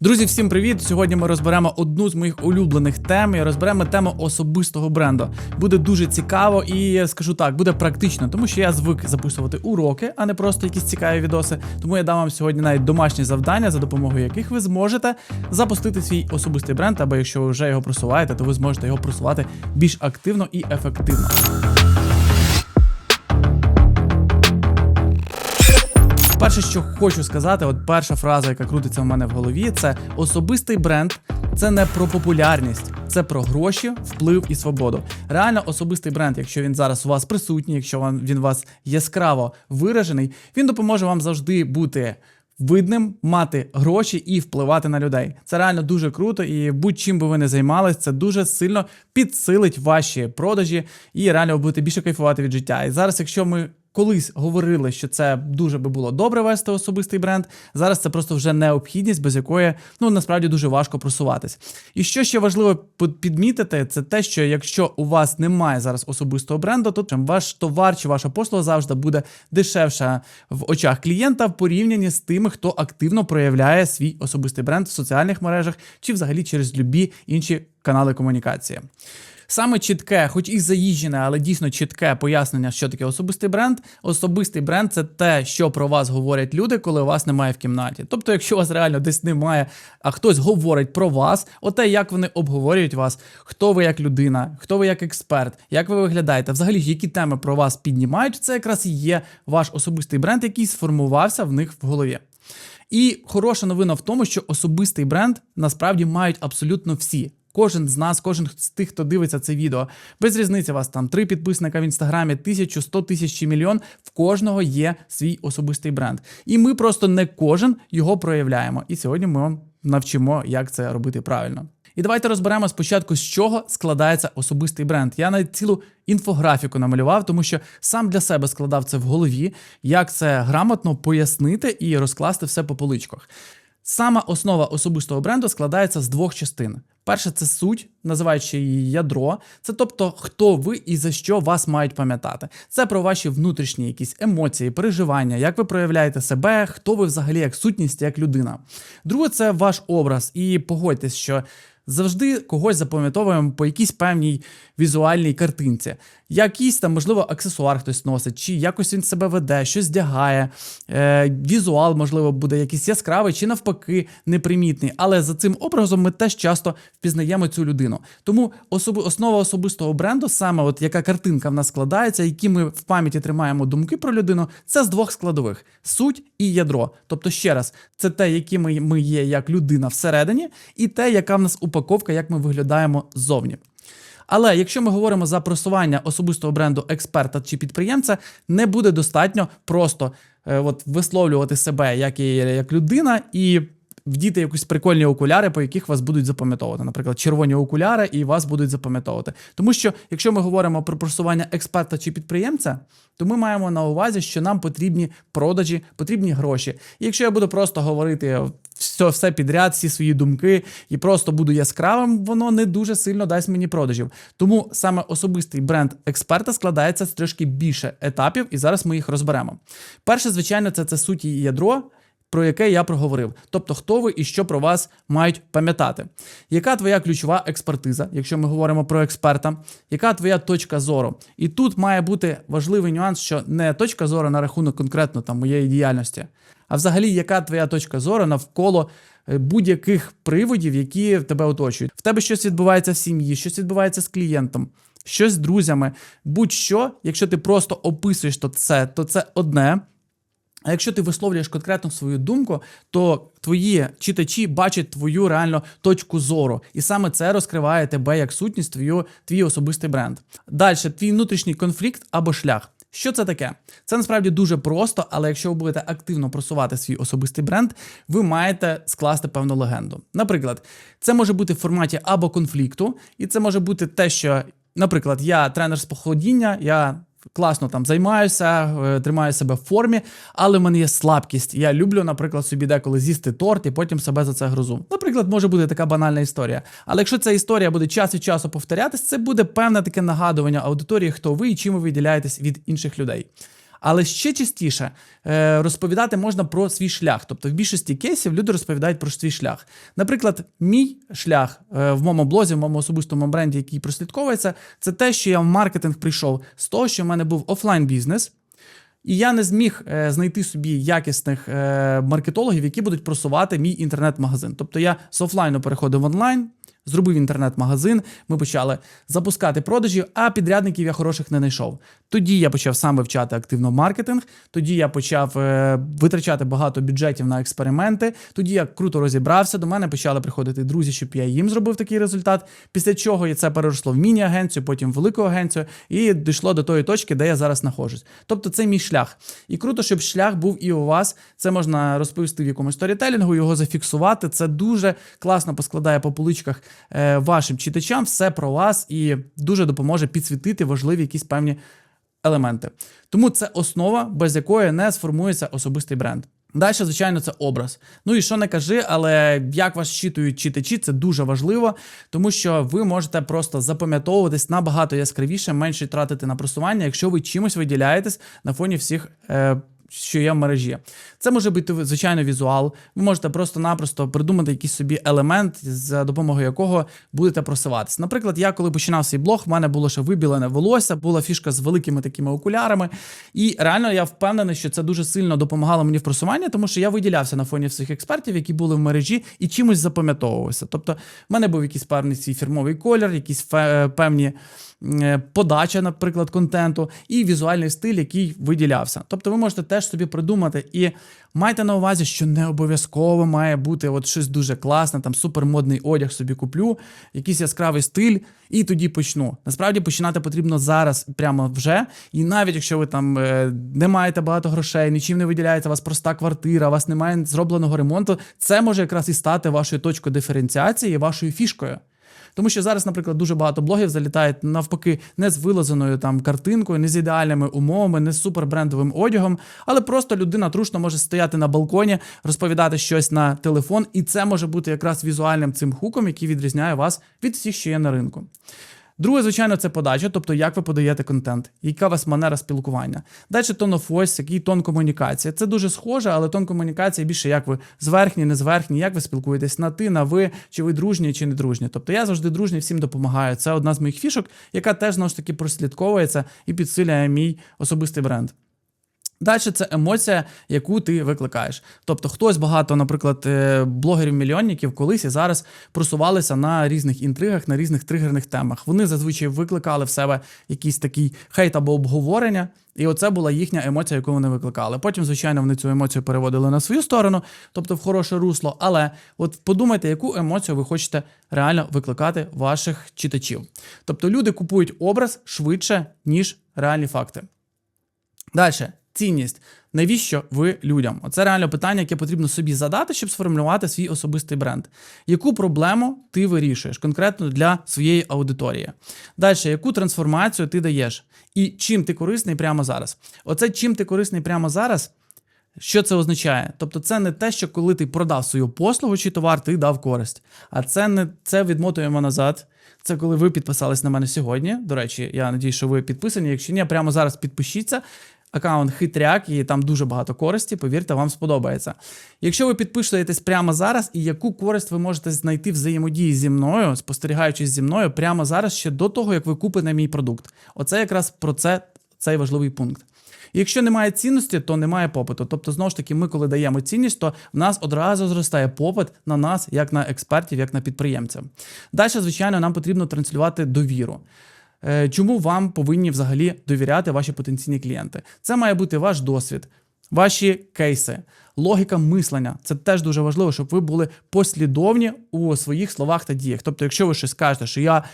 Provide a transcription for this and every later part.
Друзі, всім привіт! Сьогодні ми розберемо одну з моїх улюблених тем і розберемо тему особистого бренду. Буде дуже цікаво і скажу так, буде практично, тому що я звик записувати уроки, а не просто якісь цікаві відоси. Тому я дам вам сьогодні навіть домашні завдання, за допомогою яких ви зможете запустити свій особистий бренд, або якщо ви вже його просуваєте, то ви зможете його просувати більш активно і ефективно. Перше, що хочу сказати, от перша фраза, яка крутиться в мене в голові, це особистий бренд. Це не про популярність, це про гроші, вплив і свободу. Реально, особистий бренд, якщо він зараз у вас присутній, якщо він, у вас яскраво виражений, він допоможе вам завжди бути. Видним, мати гроші і впливати на людей. Це реально дуже круто, і будь-чим би ви не займались, це дуже сильно підсилить ваші продажі і реально будете більше кайфувати від життя. І зараз, якщо ми колись говорили, що це дуже би було добре вести особистий бренд. Зараз це просто вже необхідність, без якої ну насправді дуже важко просуватись. І що ще важливо підмітити, це те, що якщо у вас немає зараз особистого бренду, то ваш товар чи ваша послуга завжди буде дешевша в очах клієнта в порівнянні з тими, хто активно проявляє свій особистий бренд в соціальних мережах чи взагалі через любі інші канали комунікації. Саме чітке, хоч і заїжджене, але дійсно чітке пояснення, що таке особистий бренд. Особистий бренд це те, що про вас говорять люди, коли вас немає в кімнаті. Тобто, якщо вас реально десь немає, а хтось говорить про вас, оте, як вони обговорюють вас, хто ви як людина, хто ви як експерт, як ви виглядаєте, взагалі, які теми про вас піднімають, це якраз і є ваш особистий бренд, який сформувався в них в голові. І хороша новина в тому, що особистий бренд насправді мають абсолютно всі. Кожен з нас, кожен з тих, хто дивиться це відео, без різниці вас там три підписника в інстаграмі, тисячу, сто тисяч чи мільйон. В кожного є свій особистий бренд. І ми просто не кожен його проявляємо. І сьогодні ми вам навчимо, як це робити правильно. І давайте розберемо спочатку, з чого складається особистий бренд. Я навіть цілу інфографіку намалював, тому що сам для себе складав це в голові, як це грамотно пояснити і розкласти все по поличках. Сама основа особистого бренду складається з двох частин. Перше, це суть, називаючи її ядро. Це тобто, хто ви і за що вас мають пам'ятати. Це про ваші внутрішні якісь емоції, переживання, як ви проявляєте себе, хто ви взагалі як сутність, як людина. Друге, це ваш образ. І погодьтесь, що завжди когось запам'ятовуємо по якійсь певній візуальній картинці. Якийсь там, можливо, аксесуар хтось носить, чи якось він себе веде, щось вдягає. Е, Візуал, можливо, буде якийсь яскравий, чи навпаки, непримітний. Але за цим образом ми теж часто впізнаємо цю людину. Тому особи, основа особистого бренду, саме от яка картинка в нас складається, які ми в пам'яті тримаємо думки про людину, це з двох складових: суть і ядро. Тобто, ще раз, це те, які ми, ми є як людина всередині, і те, яка в нас упаковка, як ми виглядаємо ззовні. Але якщо ми говоримо за просування особистого бренду експерта чи підприємця, не буде достатньо просто е, от висловлювати себе як, як людина і вдіти якісь прикольні окуляри, по яких вас будуть запам'ятовувати. Наприклад, червоні окуляри, і вас будуть запам'ятовувати. Тому що, якщо ми говоримо про просування експерта чи підприємця, то ми маємо на увазі, що нам потрібні продажі, потрібні гроші. І якщо я буду просто говорити все все підряд, всі свої думки, і просто буду яскравим, воно не дуже сильно дасть мені продажів. Тому саме особистий бренд експерта складається з трішки більше етапів, і зараз ми їх розберемо. Перше, звичайно, це це суті ядро про яке я проговорив. Тобто, хто ви і що про вас мають пам'ятати. Яка твоя ключова експертиза, якщо ми говоримо про експерта, яка твоя точка зору? І тут має бути важливий нюанс, що не точка зору на рахунок конкретно там моєї діяльності, а взагалі, яка твоя точка зору навколо е, будь-яких приводів, які тебе оточують. В тебе щось відбувається в сім'ї, щось відбувається з клієнтом. Щось з друзями, будь-що, якщо ти просто описуєш то це, то це одне. А якщо ти висловлюєш конкретно свою думку, то твої читачі бачать твою реально точку зору, і саме це розкриває тебе як сутність, твою, твій особистий бренд. Далі, твій внутрішній конфлікт або шлях. Що це таке? Це насправді дуже просто, але якщо ви будете активно просувати свій особистий бренд, ви маєте скласти певну легенду. Наприклад, це може бути в форматі або конфлікту, і це може бути те, що, наприклад, я тренер з походіння, я класно там займаюся, е, тримаю себе в формі, але в мене є слабкість. Я люблю, наприклад, собі деколи з'їсти торт і потім себе за це грозу. Наприклад, може бути така банальна історія. Але якщо ця історія буде час від часу повторятись, це буде певне таке нагадування аудиторії, хто ви і чим ви виділяєтесь від інших людей. Але ще частіше е, розповідати можна про свій шлях. Тобто, в більшості кейсів люди розповідають про свій шлях. Наприклад, мій шлях е, в моєму блозі, в моєму особистому бренді, який прослідковується, це те, що я в маркетинг прийшов з того, що в мене був офлайн бізнес. І я не зміг е, знайти собі якісних маркетологів, які будуть просувати мій інтернет-магазин. Тобто я з офлайну переходив в онлайн, зробив інтернет-магазин, ми почали запускати продажі, а підрядників я хороших не знайшов. Тоді я почав сам вивчати активно маркетинг, тоді я почав е, витрачати багато бюджетів на експерименти. Тоді я круто розібрався. До мене почали приходити друзі, щоб я їм зробив такий результат. Після чого це переросло в міні-агенцію, потім в велику агенцію, і дійшло до тої точки, де я зараз знаходжусь. Тобто це мій шлях. І круто, щоб шлях був і у вас. Це можна розповісти в якомусь сторітелінгу, його зафіксувати. Це дуже класно поскладає по поличках вашим читачам все про вас і дуже допоможе підсвітити важливі якісь певні елементи. Тому це основа, без якої не сформується особистий бренд. Далі, звичайно, це образ. Ну і що не кажи, але як вас читують читачі, це дуже важливо, тому що ви можете просто запам'ятовуватись набагато яскравіше, менше тратити на просування, якщо ви чимось виділяєтесь на фоні всіх. Е, що є в мережі. Це може бути звичайно візуал. Ви можете просто-напросто придумати якийсь собі елемент, за допомогою якого будете просуватися. Наприклад, я коли починав свій блог, в мене було ще вибілене волосся, була фішка з великими такими окулярами. І реально я впевнений, що це дуже сильно допомагало мені в просуванні, тому що я виділявся на фоні всіх експертів, які були в мережі, і чимось запам'ятовувався. Тобто, в мене був якийсь певний свій фірмовий колір, якісь фе- певні. Е, Подача, наприклад, контенту і візуальний стиль, який виділявся. Тобто, ви можете теж собі придумати і майте на увазі, що не обов'язково має бути от щось дуже класне, там супермодний одяг собі куплю, якийсь яскравий стиль, і тоді почну. Насправді починати потрібно зараз, прямо вже. І навіть якщо ви там е, не маєте багато грошей, нічим не виділяється, у вас проста квартира, у вас немає зробленого ремонту, це може якраз і стати вашою точкою диференціації, вашою фішкою. Тому що зараз, наприклад, дуже багато блогів залітають навпаки не з вилазеною там картинкою, не з ідеальними умовами, не з супербрендовим одягом, але просто людина трушно може стояти на балконі, розповідати щось на телефон, і це може бути якраз візуальним цим хуком, який відрізняє вас від всіх, що є на ринку. Друге, звичайно, це подача, тобто як ви подаєте контент, яка у вас манера спілкування. Далі тон of voice, який тон комунікації. Це дуже схоже, але тон комунікації більше як ви зверхні, не зверхні, як ви спілкуєтесь на ти, на ви, чи ви дружні, чи не дружні. Тобто я завжди дружній, всім допомагаю. Це одна з моїх фішок, яка теж знову ж таки прослідковується і підсилює мій особистий бренд. Далі це емоція, яку ти викликаєш. Тобто, хтось багато, наприклад, е, блогерів-мільйонників колись і зараз просувалися на різних інтригах, на різних тригерних темах. Вони зазвичай викликали в себе якийсь такий хейт або обговорення, і оце була їхня емоція, яку вони викликали. Потім, звичайно, вони цю емоцію переводили на свою сторону, тобто в хороше русло. Але от подумайте, яку емоцію ви хочете реально викликати ваших читачів. Тобто люди купують образ швидше, ніж реальні факти. Далі, цінність. Навіщо ви людям? Оце реально питання, яке потрібно собі задати, щоб сформулювати свій особистий бренд. Яку проблему ти вирішуєш конкретно для своєї аудиторії? Далі, яку трансформацію ти даєш? І чим ти корисний прямо зараз? Оце чим ти корисний прямо зараз. Що це означає? Тобто, це не те, що коли ти продав свою послугу чи товар, ти дав користь. А це не це відмотуємо назад. Це коли ви підписались на мене сьогодні. До речі, я надію, що ви підписані. Якщо ні, прямо зараз підпишіться. Аккаунт хитряк, і там дуже багато користі, повірте, вам сподобається. Якщо ви підпишетесь прямо зараз, і яку користь ви можете знайти взаємодії зі мною, спостерігаючись зі мною, прямо зараз ще до того, як ви купите мій продукт. Оце якраз про це цей важливий пункт. Якщо немає цінності, то немає попиту. Тобто, знову ж таки, ми, коли даємо цінність, то в нас одразу зростає попит на нас, як на експертів, як на підприємця. Далі, звичайно, нам потрібно транслювати довіру. Е, Чому вам повинні взагалі довіряти ваші потенційні клієнти? Це має бути ваш досвід, ваші кейси, логіка мислення. Це теж дуже важливо, щоб ви були послідовні у своїх словах та діях. Тобто, якщо ви щось скажете, що я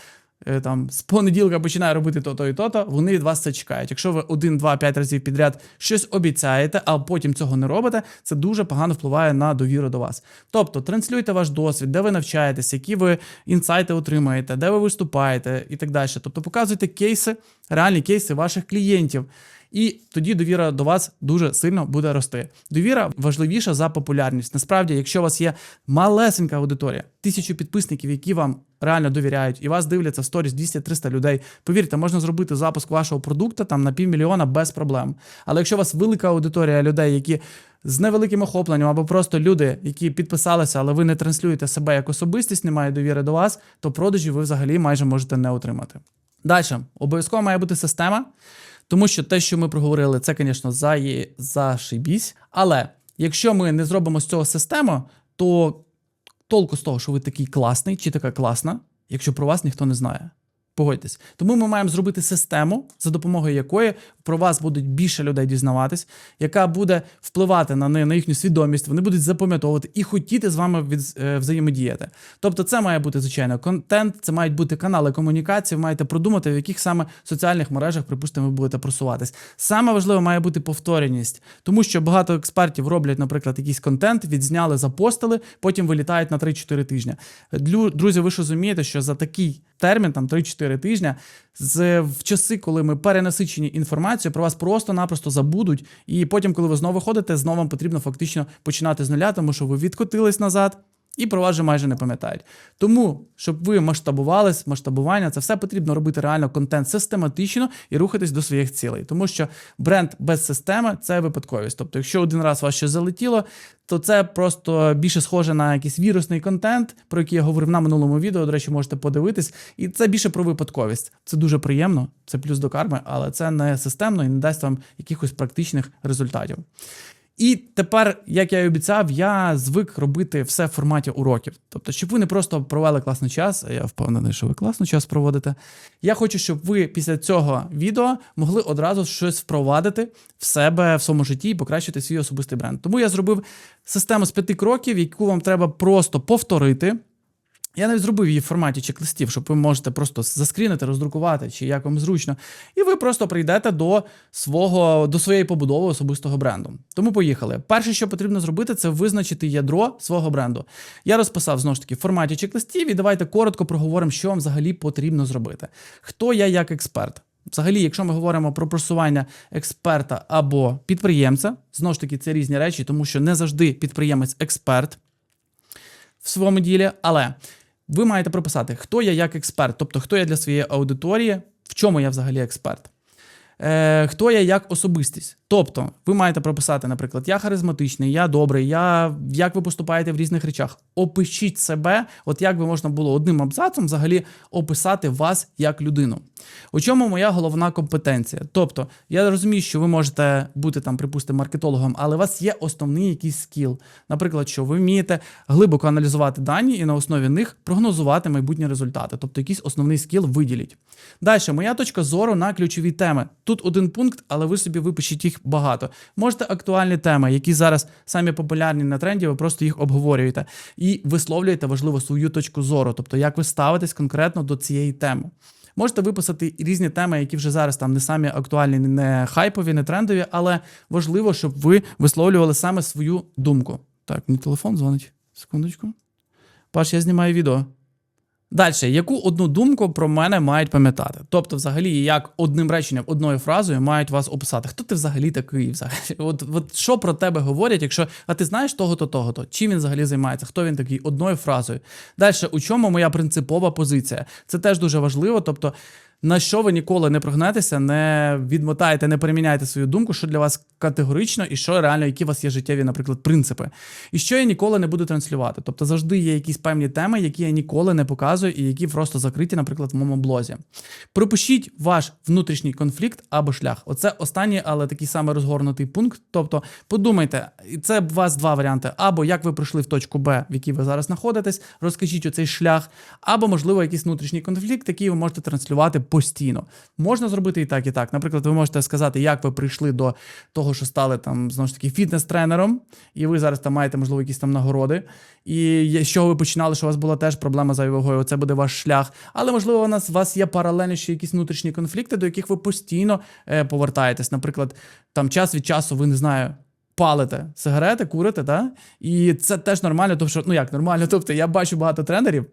там з понеділка починає робити то-то і то-то, вони від вас це чекають. Якщо ви один, два, п'ять разів підряд щось обіцяєте, а потім цього не робите, це дуже погано впливає на довіру до вас. Тобто, транслюйте ваш досвід, де ви навчаєтесь, які ви інсайти отримаєте, де ви виступаєте і так далі. Тобто, показуйте кейси, реальні кейси ваших клієнтів. І тоді довіра до вас дуже сильно буде рости. Довіра важливіша за популярність. Насправді, якщо у вас є малесенька аудиторія, тисячу підписників, які вам реально довіряють, і вас дивляться в сторіс 200-300 людей. Повірте, можна зробити запуск вашого продукту там на півмільйона без проблем. Але якщо у вас велика аудиторія людей, які з невеликим охопленням, або просто люди, які підписалися, але ви не транслюєте себе як особистість, немає довіри до вас, то продажі ви взагалі майже можете не отримати. Далі, обов'язково має бути система, тому що те, що ми проговорили, це, звісно, за зашибісь. Але якщо ми не зробимо з цього систему, то толку з того, що ви такий класний чи така класна, якщо про вас ніхто не знає. Погодьтесь. Тому ми маємо зробити систему, за допомогою якої про вас будуть більше людей дізнаватись, яка буде впливати на на їхню свідомість, вони будуть запам'ятовувати і хотіти з вами від, е, взаємодіяти. Тобто, це має бути звичайно контент, це мають бути канали комунікації. Ви маєте продумати, в яких саме соціальних мережах, припустимо, ви будете просуватись. Саме важливо має бути повторюваність, тому що багато експертів роблять, наприклад, якийсь контент, відзняли, запостили, потім вилітають на 3-4 тижні. Дру- Друзі, ви ж розумієте, що за такий термін, там 3-4 тижня, з в часи, коли ми перенасичені інформацією, про вас просто-напросто забудуть. І потім, коли ви знову виходите, знову вам потрібно фактично починати з нуля, тому що ви відкотились назад. І про вас вже майже не пам'ятають. Тому, щоб ви масштабувались, масштабування, це все потрібно робити реально контент систематично і рухатись до своїх цілей. Тому що бренд без системи це випадковість. Тобто, якщо один раз вас щось залетіло, то це просто більше схоже на якийсь вірусний контент, про який я говорив на минулому відео. До речі, можете подивитись. І це більше про випадковість. Це дуже приємно, це плюс до карми, але це не системно і не дасть вам якихось практичних результатів. І тепер, як я і обіцяв, я звик робити все в форматі уроків. Тобто, щоб ви не просто провели класний час, а я впевнений, що ви класно час проводите. Я хочу, щоб ви після цього відео могли одразу щось впровадити в себе в своєму житті і покращити свій особистий бренд. Тому я зробив систему з п'яти кроків, яку вам треба просто повторити. Я навіть зробив її в форматі чек-листів, щоб ви можете просто заскрінити, роздрукувати, чи як вам зручно, і ви просто прийдете до свого до своєї побудови особистого бренду. Тому поїхали. Перше, що потрібно зробити, це визначити ядро свого бренду. Я розписав знову ж таки в форматі чек-листів, і давайте коротко проговоримо, що вам взагалі потрібно зробити. Хто я як експерт? Взагалі, якщо ми говоримо про просування експерта або підприємця, знову ж таки, це різні речі, тому що не завжди підприємець експерт в своєму ділі, але ви маєте прописати, хто я як експерт, тобто хто я для своєї аудиторії, в чому я взагалі експерт. Е, хто я як особистість. Тобто, ви маєте прописати, наприклад, я харизматичний, я добрий, я як ви поступаєте в різних речах. Опишіть себе, от як би можна було одним абзацом взагалі описати вас як людину. У чому моя головна компетенція? Тобто, я розумію, що ви можете бути там, припустимо, маркетологом, але у вас є основний якийсь скіл. Наприклад, що ви вмієте глибоко аналізувати дані і на основі них прогнозувати майбутні результати. Тобто, якийсь основний скіл виділіть. Далі, моя точка зору на ключові теми. Тут один пункт, але ви собі випишіть їх багато. Можете актуальні теми, які зараз самі популярні на тренді, ви просто їх обговорюєте і висловлюєте важливо свою точку зору, тобто як ви ставитесь конкретно до цієї теми. Можете виписати різні теми, які вже зараз там не самі актуальні, не хайпові, не трендові, але важливо, щоб ви висловлювали саме свою думку. Так, мені телефон дзвонить. Секундочку. Паш, я знімаю відео. Далі, яку одну думку про мене мають пам'ятати? Тобто, взагалі, як одним реченням, одною фразою мають вас описати. Хто ти взагалі такий? Взагалі? От, от що про тебе говорять, якщо а ти знаєш того-то, того-то, чим він взагалі займається, хто він такий одною фразою. Далі, у чому моя принципова позиція? Це теж дуже важливо. Тобто, на що ви ніколи не прогнетеся, не відмотаєте, не переміняєте свою думку, що для вас категорично, і що реально, які у вас є життєві, наприклад, принципи. І що я ніколи не буду транслювати. Тобто завжди є якісь певні теми, які я ніколи не показую, і які просто закриті, наприклад, в моєму блозі. Пропишіть ваш внутрішній конфлікт або шлях. Оце останній, але такий самий розгорнутий пункт. Тобто, подумайте, і це у вас два варіанти: або як ви прийшли в точку Б, в якій ви зараз знаходитесь, розкажіть оцей шлях, або, можливо, якийсь внутрішній конфлікт, який ви можете транслювати постійно. Можна зробити і так, і так. Наприклад, ви можете сказати, як ви прийшли до того, що стали там знову ж таки фітнес-тренером, і ви зараз там маєте, можливо, якісь там нагороди. І з чого ви починали, що у вас була теж проблема з вагою, це буде ваш шлях. Але можливо, у нас у вас є паралельно ще якісь внутрішні конфлікти, до яких ви постійно е, повертаєтесь. Наприклад, там час від часу, ви не знаю. Палите сигарети, курите, да? і це теж нормально, тому що ну як нормально. Тобто я бачу багато тренерів,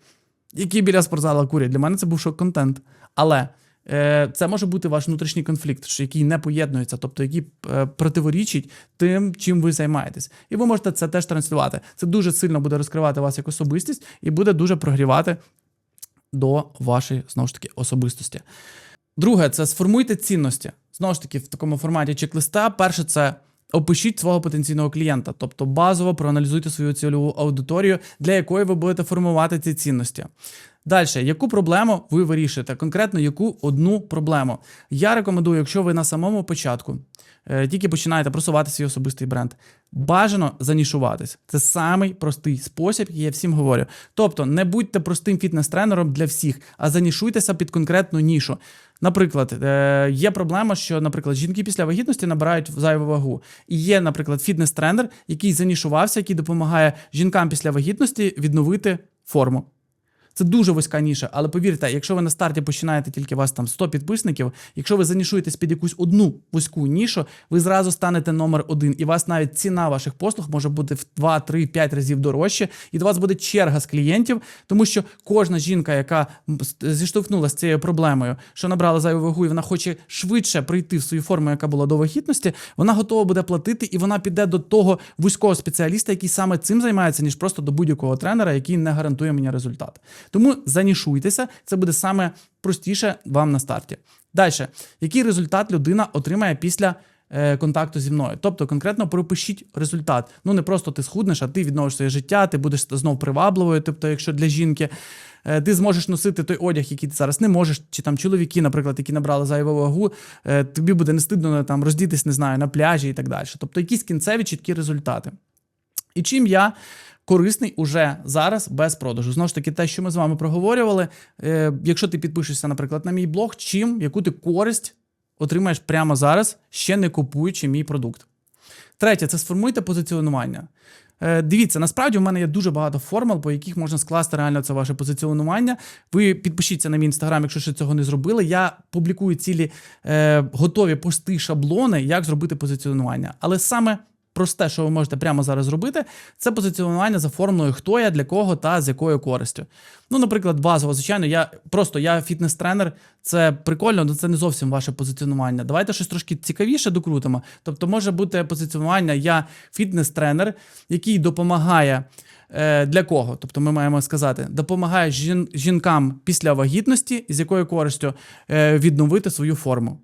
які біля спортзала курять. Для мене це був шок-контент. Але е, це може бути ваш внутрішній конфлікт, який не поєднується, тобто який е, противорічить тим, чим ви займаєтесь. І ви можете це теж транслювати. Це дуже сильно буде розкривати вас як особистість і буде дуже прогрівати до вашої знову ж таки особистості. Друге, це сформуйте цінності. Знову ж таки, в такому форматі чек-листа. Перше, це опишіть свого потенційного клієнта, тобто базово проаналізуйте свою цільову аудиторію, для якої ви будете формувати ці цінності. Далі, яку проблему ви вирішуєте? Конкретно яку одну проблему? Я рекомендую, якщо ви на самому початку е, тільки починаєте просувати свій особистий бренд, бажано занішуватись. Це самий простий спосіб, який я всім говорю. Тобто, не будьте простим фітнес-тренером для всіх, а занішуйтеся під конкретну нішу. Наприклад, е, є проблема, що, наприклад, жінки після вагітності набирають зайву вагу. І є, наприклад, фітнес-тренер, який занішувався, який допомагає жінкам після вагітності відновити форму. Це дуже вузька ніша, але повірте, якщо ви на старті починаєте тільки у вас там 100 підписників, якщо ви занішуєтесь під якусь одну вузьку нішу, ви зразу станете номер один, і вас навіть ціна ваших послуг може бути в 2, 3, 5 разів дорожче, і до вас буде черга з клієнтів, тому що кожна жінка, яка зіштовхнулася з цією проблемою, що набрала зайву вагу, і вона хоче швидше прийти в свою форму, яка була до вагітності, вона готова буде платити, і вона піде до того вузького спеціаліста, який саме цим займається, ніж просто до будь-якого тренера, який не гарантує мені результат. Тому занішуйтеся, це буде саме простіше вам на старті. Далі, який результат людина отримає після е, контакту зі мною? Тобто конкретно пропишіть результат. Ну не просто ти схуднеш, а ти відновиш своє життя, ти будеш знов привабливою. Тобто, якщо для жінки е, ти зможеш носити той одяг, який ти зараз не можеш, чи там чоловіки, наприклад, які набрали зайву вагу, е, тобі буде не стидно там роздітись, не знаю, на пляжі і так далі. Тобто, якісь кінцеві чіткі результати. І чим я корисний уже зараз без продажу. Знову ж таки, те, що ми з вами проговорювали. Е, якщо ти підпишешся, наприклад, на мій блог, чим яку ти користь отримаєш прямо зараз, ще не купуючи мій продукт. Третє, це сформуйте позиціонування. Е, Дивіться, насправді в мене є дуже багато формул, по яких можна скласти реально це ваше позиціонування. Ви підпишіться на мій інстаграм, якщо ще цього не зробили. Я публікую цілі е, готові пости, шаблони, як зробити позиціонування. Але саме просте, що ви можете прямо зараз зробити, це позиціонування за формулою, хто я, для кого та з якою користю. Ну, наприклад, базово, звичайно, я просто я фітнес-тренер, це прикольно, але це не зовсім ваше позиціонування. Давайте щось трошки цікавіше докрутимо. Тобто, може бути позиціонування, я фітнес-тренер, який допомагає. Е, Для кого? Тобто ми маємо сказати, допомагає жін- жінкам після вагітності, з якою користю е, відновити свою форму.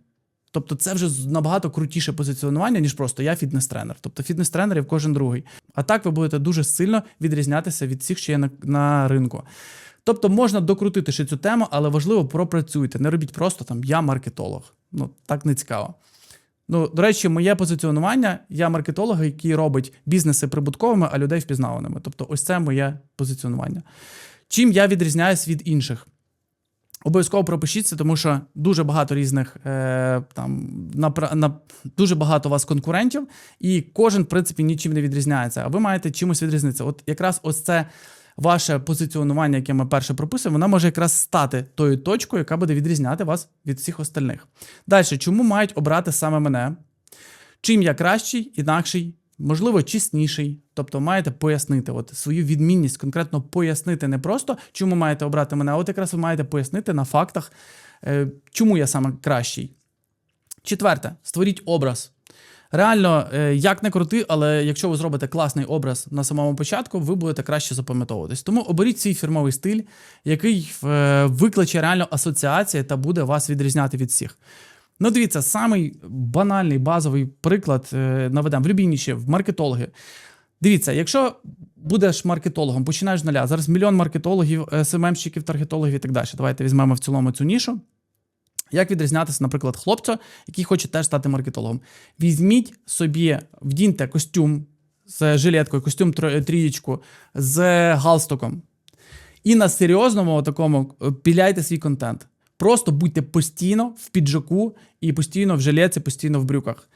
Тобто це вже набагато крутіше позиціонування, ніж просто я фітнес-тренер. Тобто фітнес-тренерів кожен другий. А так ви будете дуже сильно відрізнятися від всіх, що є на, на ринку. Тобто можна докрутити ще цю тему, але важливо пропрацюйте. Не робіть просто там я маркетолог. Ну так не цікаво. Ну, до речі, моє позиціонування, я маркетолог, який робить бізнеси прибутковими, а людей впізнаваними. Тобто, ось це моє позиціонування. Чим я відрізняюсь від інших? Обов'язково пропишіться, тому що дуже багато різних е, там на, на дуже багато у вас конкурентів, і кожен, в принципі, нічим не відрізняється. А ви маєте чимось відрізнитися. От якраз ось це ваше позиціонування, яке ми перше прописуємо, воно може якраз стати тою точкою, яка буде відрізняти вас від всіх остальних. Далі, чому мають обрати саме мене? Чим я кращий, інакший, можливо, чесніший. Тобто маєте пояснити от свою відмінність, конкретно пояснити не просто, чому маєте обрати мене, а от якраз ви маєте пояснити на фактах, е, чому я саме кращий. Четверте, створіть образ. Реально, е, як не крути, але якщо ви зробите класний образ на самому початку, ви будете краще запам'ятовуватись. Тому оберіть свій фірмовий стиль, який е, викличе реально асоціації та буде вас відрізняти від всіх. Ну, дивіться, самий банальний базовий приклад е, наведемо в любій в маркетологи. Дивіться, якщо будеш маркетологом, починаєш з нуля. Зараз мільйон маркетологів, СММщиків, таргетологів і так далі. Давайте візьмемо в цілому цю нішу. Як відрізнятися, наприклад, хлопця, який хоче теж стати маркетологом? Візьміть собі, вдіньте костюм з жилеткою, костюм трієчку, з галстуком. І на серйозному такому е, піляйте свій контент. Просто будьте постійно в піджаку і постійно в жилеці, постійно в брюках.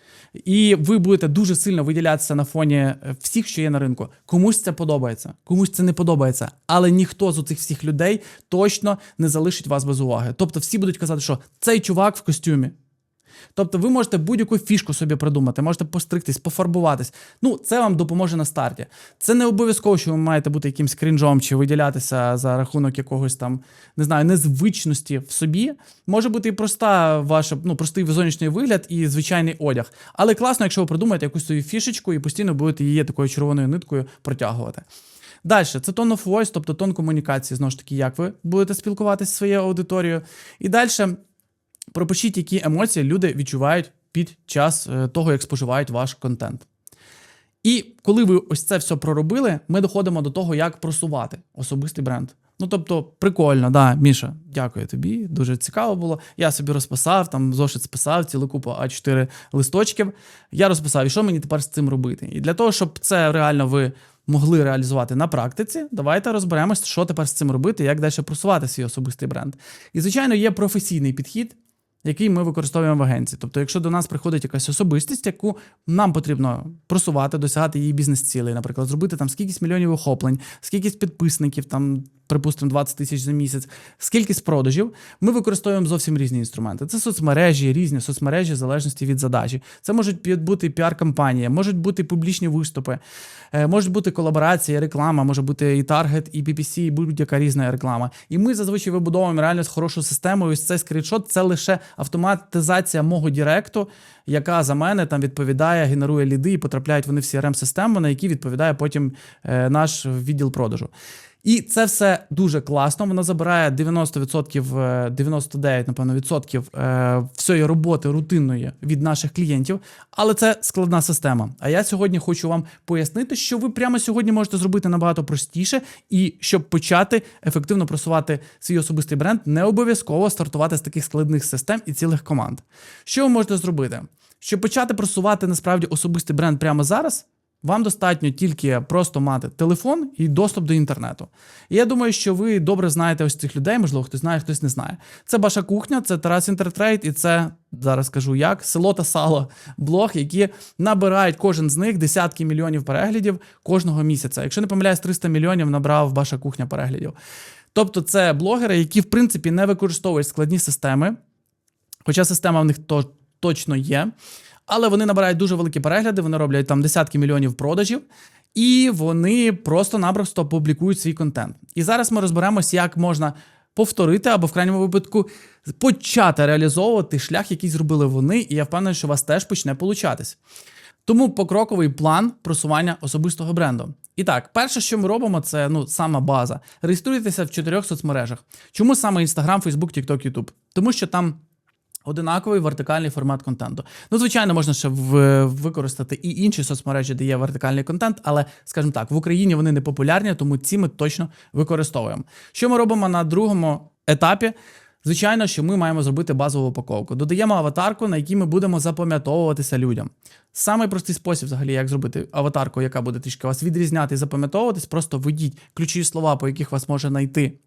І ви будете дуже сильно виділятися на фоні е, всіх, що є на ринку. Комусь це подобається, комусь це не подобається. Але ніхто з цих всіх людей точно не залишить вас без уваги. Тобто всі будуть казати, що цей чувак в костюмі. Тобто ви можете будь-яку фішку собі придумати, можете постригтись, пофарбуватись. Ну, це вам допоможе на старті. Це не обов'язково, що ви маєте бути якимсь крінжом чи виділятися за рахунок якогось там, не знаю, незвичності в собі. Може бути і проста ваша, ну, простий зовнішній вигляд і звичайний одяг. Але класно, якщо ви придумаєте якусь свою фішечку і постійно будете її такою червоною ниткою протягувати. Далі, це tone of voice, тобто тон комунікації, знову ж таки, як ви будете спілкуватися зі своєю аудиторією. І далі пропишіть, які емоції люди відчувають під час е, того, як споживають ваш контент. І коли ви ось це все проробили, ми доходимо до того, як просувати особистий бренд. Ну, тобто, прикольно, да, Міша, дякую тобі. Дуже цікаво було. Я собі розписав, там зошит списав, цілу купу А4 листочків. Я розписав, і що мені тепер з цим робити? І для того, щоб це реально ви могли реалізувати на практиці, давайте розберемось, що тепер з цим робити, як далі просувати свій особистий бренд. І, звичайно, є професійний підхід, який ми використовуємо в агенції. Тобто, якщо до нас приходить якась особистість, яку нам потрібно просувати, досягати її бізнес-цілей, наприклад, зробити там скількись мільйонів охоплень, скількись підписників, там, припустимо, 20 тисяч за місяць, скількись продажів, ми використовуємо зовсім різні інструменти. Це соцмережі, різні соцмережі в залежності від задачі. Це можуть бути піар-кампанія, можуть бути публічні виступи, е, можуть бути колаборації, реклама, може бути і таргет, і PPC, і будь-яка різна реклама. І ми зазвичай вибудовуємо реально з хорошою системою. Ось цей скріншот це лише автоматизація мого директу, яка за мене там відповідає, генерує ліди і потрапляють вони в crm систему на які відповідає потім е, наш відділ продажу. І це все дуже класно. Воно забирає 90%, е, 99, напевно, відсотків е, всієї роботи рутинної від наших клієнтів, але це складна система. А я сьогодні хочу вам пояснити, що ви прямо сьогодні можете зробити набагато простіше, і щоб почати ефективно просувати свій особистий бренд, не обов'язково стартувати з таких складних систем і цілих команд. Що ви можете зробити? Щоб почати просувати насправді особистий бренд прямо зараз. Вам достатньо тільки просто мати телефон і доступ до інтернету. І я думаю, що ви добре знаєте ось цих людей, можливо, хтось знає, хтось не знає. Це Ваша кухня, це Тарас Інтертрейд, і це зараз скажу як село та сало блог, які набирають кожен з них десятки мільйонів переглядів кожного місяця. Якщо не помиляюсь, 300 мільйонів набрав Ваша кухня переглядів. Тобто, це блогери, які в принципі не використовують складні системи, хоча система в них то, точно є. Але вони набирають дуже великі перегляди, вони роблять там десятки мільйонів продажів, і вони просто-напросто публікують свій контент. І зараз ми розберемось, як можна повторити або в крайньому випадку почати реалізовувати шлях, який зробили вони, і я впевнений, що у вас теж почне получатись. Тому покроковий план просування особистого бренду. І так, перше, що ми робимо, це ну сама база. Реєструйтеся в чотирьох соцмережах. Чому саме Instagram, Facebook, TikTok, YouTube? Тому що там Одинаковий вертикальний формат контенту. Ну, звичайно, можна ще використати і інші соцмережі, де є вертикальний контент, але, скажімо так, в Україні вони не популярні, тому ці ми точно використовуємо. Що ми робимо на другому етапі? Звичайно, що ми маємо зробити базову упаковку. Додаємо аватарку, на якій ми будемо запам'ятовуватися людям. Самий простий спосіб, взагалі, як зробити аватарку, яка буде трішки вас відрізняти і запам'ятовуватись, просто введіть ключові слова, по яких вас може знайти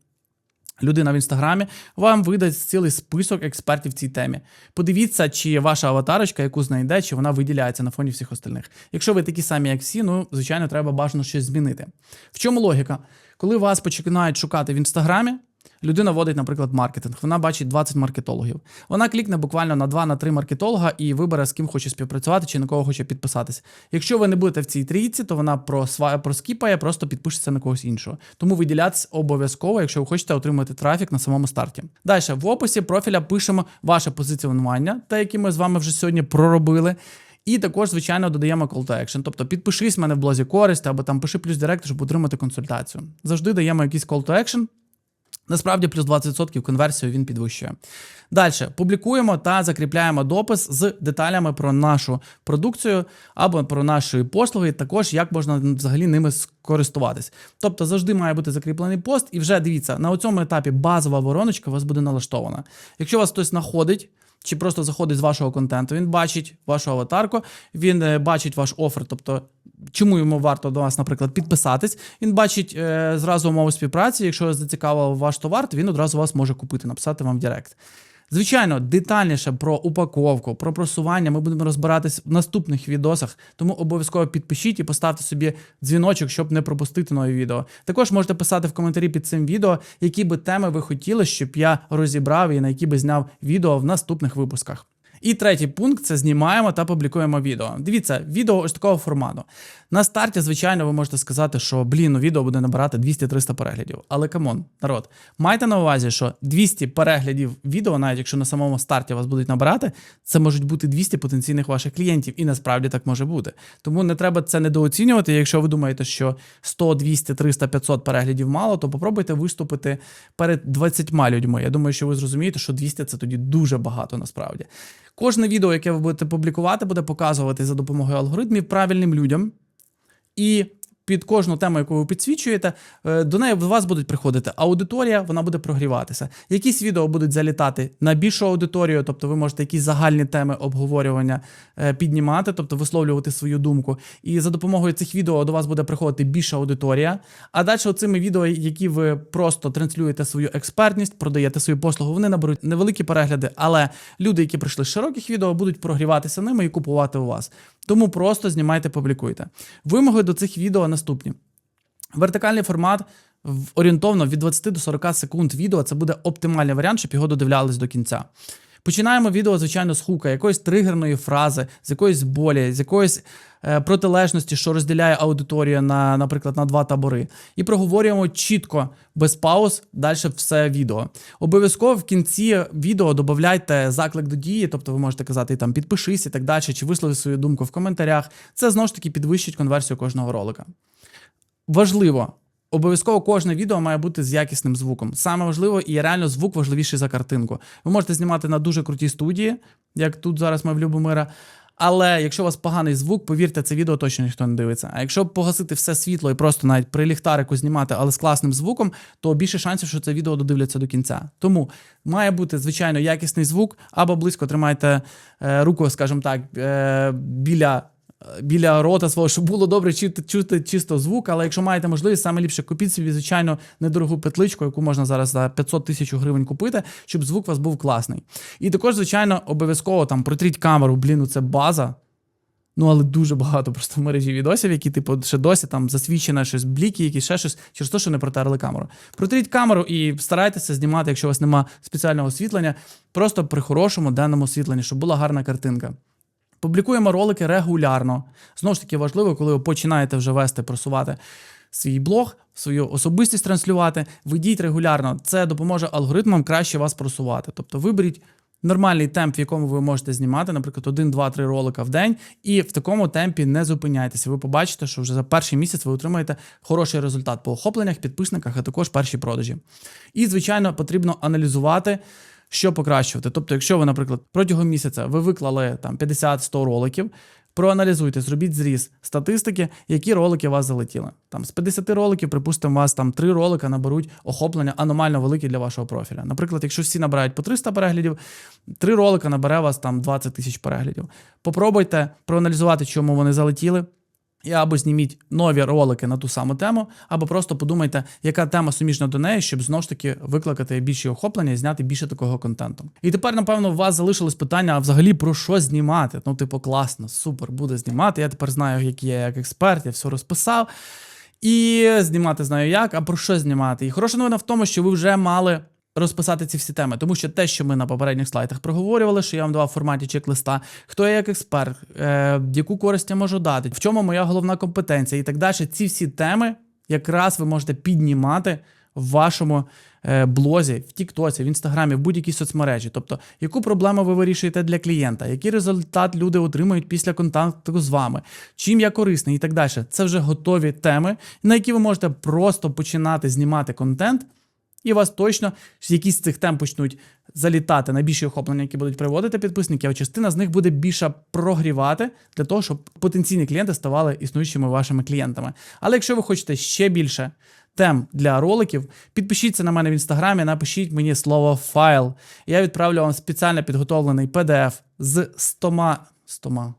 Людина в інстаграмі вам видасть цілий список експертів в цій темі. Подивіться, чи ваша аватарочка, яку знайде, чи вона виділяється на фоні всіх остальних. Якщо ви такі самі, як всі, ну звичайно, треба бажано щось змінити. В чому логіка? Коли вас починають шукати в інстаграмі, людина вводить, наприклад, маркетинг. Вона бачить 20 маркетологів. Вона клікне буквально на 2-3 маркетолога і вибере, з ким хоче співпрацювати чи на кого хоче підписатись. Якщо ви не будете в цій трійці, то вона проскіпає, просто підпишеться на когось іншого. Тому виділятися обов'язково, якщо ви хочете отримати трафік на самому старті. Далі в описі профіля пишемо ваше позиціонування, те, яке ми з вами вже сьогодні проробили. І також, звичайно, додаємо call to action. Тобто підпишись в мене в блозі користь або там пиши плюс директ, щоб отримати консультацію. Завжди даємо якийсь call to action. Насправді, плюс 20% конверсію він підвищує. Далі публікуємо та закріпляємо допис з деталями про нашу продукцію або про наші послуги, також як можна взагалі ними скористуватись. Тобто завжди має бути закріплений пост, і вже дивіться, на цьому етапі базова вороночка у вас буде налаштована. Якщо вас хтось знаходить, чи просто заходить з вашого контенту, він бачить вашу аватарку, він е, бачить ваш офер, тобто чому йому варто до вас, наприклад, підписатись. Він бачить е, зразу умови співпраці. Якщо зацікавив ваш товар, то він одразу вас може купити, написати вам в Директ. Звичайно, детальніше про упаковку, про просування ми будемо розбиратись в наступних відосах, тому обов'язково підпишіть і поставте собі дзвіночок, щоб не пропустити нові відео. Також можете писати в коментарі під цим відео, які би теми ви хотіли, щоб я розібрав і на які би зняв відео в наступних випусках. І третій пункт це знімаємо та публікуємо відео. Дивіться, відео ось такого формату. На старті, звичайно, ви можете сказати, що блін, ну, відео буде набирати 200-300 переглядів. Але камон, народ, майте на увазі, що 200 переглядів відео, навіть якщо на самому старті вас будуть набирати, це можуть бути 200 потенційних ваших клієнтів, і насправді так може бути. Тому не треба це недооцінювати. Якщо ви думаєте, що 100, 200, 300, 500 переглядів мало, то попробуйте виступити перед 20 людьми. Я думаю, що ви зрозумієте, що 200 це тоді дуже багато насправді. Кожне відео, яке ви будете публікувати, буде показувати за допомогою алгоритмів правильним людям. І під кожну тему, яку ви підсвічуєте, е, до неї до вас будуть приходити аудиторія, вона буде прогріватися. Якісь відео будуть залітати на більшу аудиторію, тобто ви можете якісь загальні теми обговорювання е, піднімати, тобто висловлювати свою думку. І за допомогою цих відео до вас буде приходити більша аудиторія. А далі оцими відео, які ви просто транслюєте свою експертність, продаєте свою послугу, вони наберуть невеликі перегляди, але люди, які прийшли з широких відео, будуть прогріватися ними і купувати у вас. Тому просто знімайте, публікуйте. Вимоги до цих відео наступні. Вертикальний формат орієнтовно від 20 до 40 секунд відео це буде оптимальний варіант, щоб його додивлялись до кінця. Починаємо відео, звичайно, з хука, якоїсь тригерної фрази, з якоїсь болі, з якоїсь е, протилежності, що розділяє аудиторію на, наприклад, на два табори. І проговорюємо чітко, без пауз, далі все відео. Обов'язково в кінці відео додавайте заклик до дії, тобто ви можете казати там підпишись і так далі, чи вислови свою думку в коментарях. Це знову ж таки підвищить конверсію кожного ролика. Важливо. Обов'язково кожне відео має бути з якісним звуком. Саме важливо і реально звук важливіший за картинку. Ви можете знімати на дуже крутій студії, як тут зараз ми в Любомира. Але якщо у вас поганий звук, повірте, це відео точно ніхто не дивиться. А якщо погасити все світло і просто навіть при ліхтарику знімати, але з класним звуком, то більше шансів, що це відео додивляться до кінця. Тому має бути звичайно якісний звук, або близько тримайте е, руку, скажімо так, е, біля біля рота свого, щоб було добре чути, чути чисто звук. Але якщо маєте можливість, саме ліпше купіть собі, звичайно, недорогу петличку, яку можна зараз за 500 тисяч гривень купити, щоб звук у вас був класний. І також, звичайно, обов'язково там протріть камеру, блін, ну це база. Ну, але дуже багато просто в мережі відосів, які, типу, ще досі там засвідчено щось, бліки, якісь ще щось, через те, що не протерли камеру. Протріть камеру і старайтеся знімати, якщо у вас немає спеціального освітлення, просто при хорошому денному освітленні, щоб була гарна картинка. Публікуємо ролики регулярно. Знову ж таки, важливо, коли ви починаєте вже вести, просувати свій блог, свою особистість транслювати. Ведіть регулярно. Це допоможе алгоритмам краще вас просувати. Тобто виберіть нормальний темп, в якому ви можете знімати, наприклад, 1, 2, 3 ролика в день, і в такому темпі не зупиняйтеся. Ви побачите, що вже за перший місяць ви отримаєте хороший результат по охопленнях, підписниках, а також перші продажі. І, звичайно, потрібно аналізувати що покращувати. Тобто, якщо ви, наприклад, протягом місяця ви виклали там 50-100 роликів, проаналізуйте, зробіть зріз статистики, які ролики у вас залетіли. Там з 50 роликів, припустимо, у вас там 3 ролика наберуть охоплення аномально великі для вашого профіля. Наприклад, якщо всі набирають по 300 переглядів, 3 ролика набере вас там 20 тисяч переглядів. Попробуйте проаналізувати, чому вони залетіли. І або зніміть нові ролики на ту саму тему, або просто подумайте, яка тема суміжна до неї, щоб знову ж таки викликати більші охоплення і зняти більше такого контенту. І тепер, напевно, у вас залишилось питання: а взагалі про що знімати? Ну, типу, класно, супер, буде знімати. Я тепер знаю, який я як експерт, я все розписав. І знімати знаю як, а про що знімати. І хороша новина в тому, що ви вже мали розписати ці всі теми, тому що те, що ми на попередніх слайдах проговорювали, що я вам давав в форматі чек-листа, хто я як експерт, е, яку користь я можу дати, в чому моя головна компетенція і так далі. Ці всі теми якраз ви можете піднімати в вашому е, блозі, в Тіктоці, в Інстаграмі, в будь-якій соцмережі. Тобто, яку проблему ви вирішуєте для клієнта, який результат люди отримують після контакту з вами, чим я корисний і так далі. Це вже готові теми, на які ви можете просто починати знімати контент. І вас точно якісь з цих тем почнуть залітати на більші охоплення, які будуть приводити підписники, а частина з них буде більше прогрівати для того, щоб потенційні клієнти ставали існуючими вашими клієнтами. Але якщо ви хочете ще більше тем для роликів, підпишіться на мене в інстаграмі, напишіть мені слово файл. Я відправлю вам спеціально підготовлений PDF з 100 100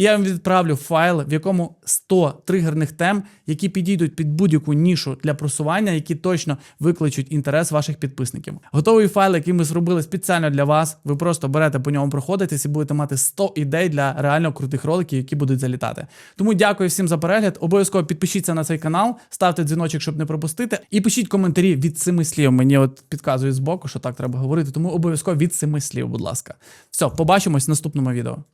Я вам відправлю файл, в якому 100 тригерних тем, які підійдуть під будь-яку нішу для просування, які точно викличуть інтерес ваших підписників. Готовий файл, який ми зробили спеціально для вас. Ви просто берете по ньому проходитесь і будете мати 100 ідей для реально крутих роликів, які будуть залітати. Тому дякую всім за перегляд. Обов'язково підпишіться на цей канал, ставте дзвіночок, щоб не пропустити. І пишіть коментарі від семи слів. Мені от підказують збоку, що так треба говорити. Тому обов'язково від семи слів, будь ласка. Все, побачимось в наступному відео.